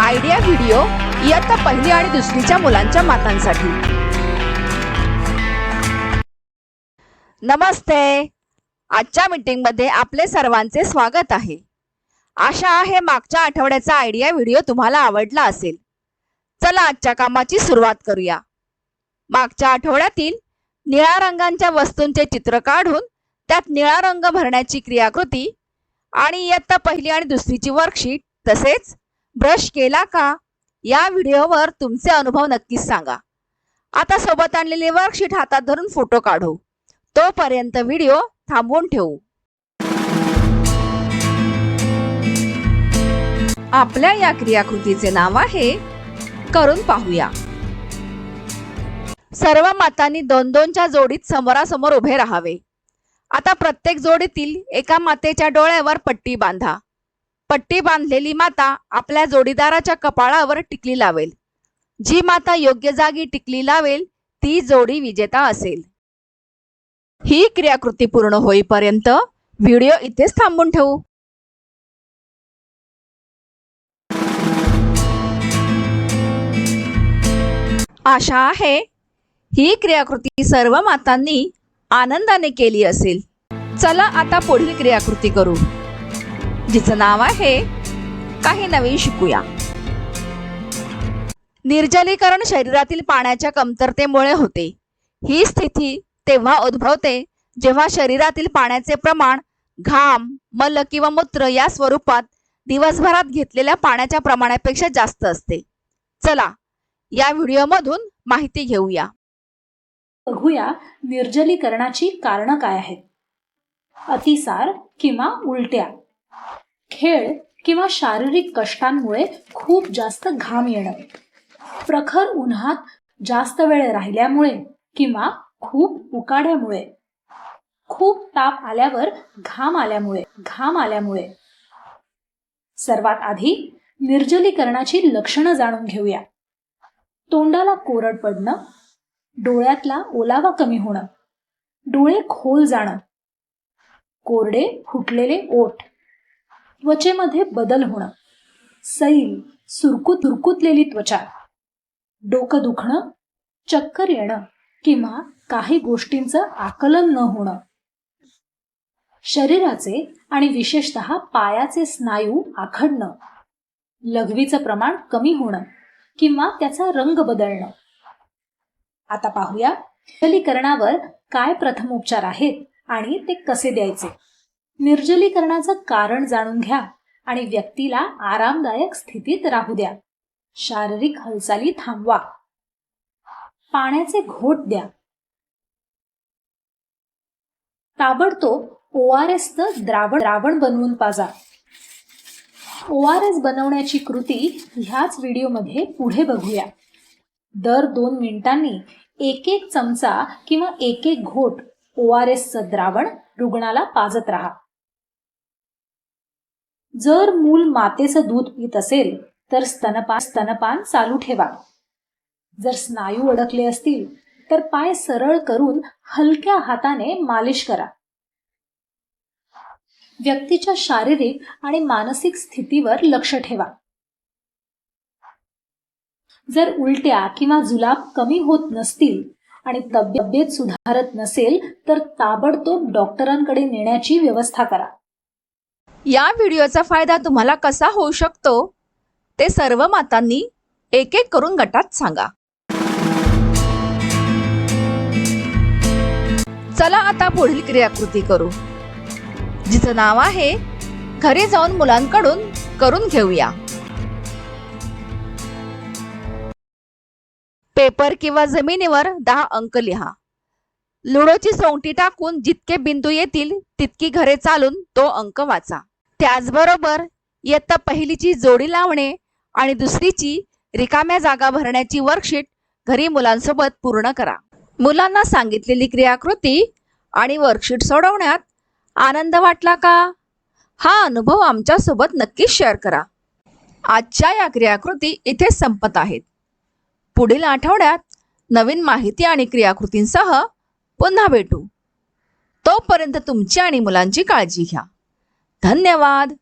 Idea video इयत्ता पहिली आणि दुसरीच्या मुलांच्या मातांसाठी. नमस्ते. आजच्या मीटिंगमध्ये आपले सर्वांचे स्वागत आहे. आशा आहे मागच्या आठवड्याचा आयडिया व्हिडिओ तुम्हाला आवडला असेल. चला आजच्या कामाची सुरुवात करूया. मागच्या आठवड्यातील निळ्या रंगांच्या वस्तूंचे चित्र काढून त्यात निळा रंग भरण्याची क्रियाकृती आणि इयत्ता पहिली आणि दुसरीची वर्कशीट तसेच ब्रश केला का? या व्हिडिओवर तुमचे अनुभव नक्कीच सांगा. आता सोबत आणलेली वर्कशीट हातात धरून फोटो काढू. तोपर्यंत व्हिडिओ थांबवून ठेवू. आपल्या या क्रियाकृतीचे नाव आहे करून पाहूया. सर्व मातांनी दोन दोनच्या जोडीत समोरासमोर उभे राहावे. आता प्रत्येक जोडीतील एका मातेच्या डोळ्यावर पट्टी बांधा. पट्टी बांधलेली माता आपल्या जोडीदाराच्या कपाळावर टिकली लावेल. जी माता योग्य जागी टिकली लावेल ती जोडी विजेता असेल. ही क्रियाकृती पूर्ण होईपर्यंत व्हिडिओ इथेच थांबून ठेवू. आशा आहे ही क्रियाकृती सर्व मातांनी आनंदाने केली असेल. चला आता पुढील क्रियाकृती करू. जिचं नाव आहे काही नवीन शिकूया. निर्जलीकरण शरीरातील पाण्याच्या कमतरतेमुळे होते. ही स्थिती तेव्हा उद्भवते जेव्हा शरीरातील पाण्याचे प्रमाण घाम मल किंवा मूत्र या स्वरूपात दिवसभरात घेतलेल्या पाण्याच्या प्रमाणापेक्षा जास्त असते. चला या व्हिडिओमधून माहिती घेऊया. बघूया निर्जलीकरणाची कारणं काय आहेत. अतिसार किंवा उलट्या. खेळ किंवा शारीरिक कष्टांमुळे खूप जास्त घाम येणं. प्रखर उन्हात जास्त वेळ राहिल्यामुळे किंवा खूप उकाड्यामुळे. खूप ताप आल्यावर घाम आल्यामुळे घाम आल्यामुळे. सर्वात आधी निर्जलीकरणाची लक्षणं जाणून घेऊया. तोंडाला कोरड पडणं डोळ्यातला ओलावा कमी होणं डोळे खोल जाणं कोरडे फुटलेले ओठ त्वचेमध्ये बदल होणं. सैल सुरकुत सुरकुतलेली त्वचा. डोकं दुखणं चक्कर येणं किंवा काही गोष्टींचं आकलन न होणं. शरीराचे आणि विशेषतः पायाचे स्नायू आखडणं. लघवीचं प्रमाण कमी होणं किंवा त्याचा रंग बदलणं. आता पाहूया निर्जलीकरणावर काय प्रथमोपचार आहेत आणि ते कसे द्यायचे? निर्जलीकरणाचं कारण जाणून घ्या आणि व्यक्तीला आरामदायक स्थितीत राहू द्या. शारीरिक हालचाली थांबवा. पाण्याचे घोट द्या. ताबडतोब ओ आर एसचं द्रावण द्रावण बनवून पाजा. ओ आर एस बनवण्याची कृती ह्याच व्हिडिओमध्ये पुढे बघूया. दर दोन मिनिटांनी एक एक चमचा किंवा एक एक घोट ओ आर एसचं द्रावण रुग्णाला पाजत राहा. जर मूल मातेचं दूध पित असेल तर स्तनपान स्तनपान चालू ठेवा. जर स्नायू अडकले असतील तर पाय सरळ करून हलक्या हाताने मालिश करा. व्यक्तीच्या शारीरिक आणि मानसिक स्थितीवर लक्ष ठेवा. जर उलट्या किंवा जुलाब कमी होत नसतील आणि तब्येत सुधारत नसेल तर ताबडतोब डॉक्टरांकडे नेण्याची व्यवस्था करा. या व्हिडिओचा फायदा तुम्हाला कसा होऊ शकतो ते सर्व मातांनी एक एक करून गटात सांगा. चला आता पुढील क्रियाकृती करू. जिचं नाव आहे घरी जाऊन मुलांकडून करून घेऊया. पेपर किंवा जमिनीवर दहा अंक लिहा. लुडोची सोंगटी टाकून जितके बिंदू येतील तितकी घरे चालून तो अंक वाचा. त्याचबरोबर इयत्ता पहिलीची जोडी लावणे आणि दुसरीची रिकाम्या जागा भरण्याची वर्कशीट घरी मुलांसोबत पूर्ण करा. मुलांना सांगितलेली क्रियाकृती आणि वर्कशीट सोडवण्यात आनंद वाटला का? हा अनुभव आमच्यासोबत नक्कीच शेअर करा. आजच्या या क्रियाकृती इथे संपत आहेत. पुढील आठवड्यात नवीन माहिती आणि क्रियाकृतींसह पुन्हा भेटू. तोपर्यंत तुमची आणि मुलांची काळजी घ्या. धन्यवाद.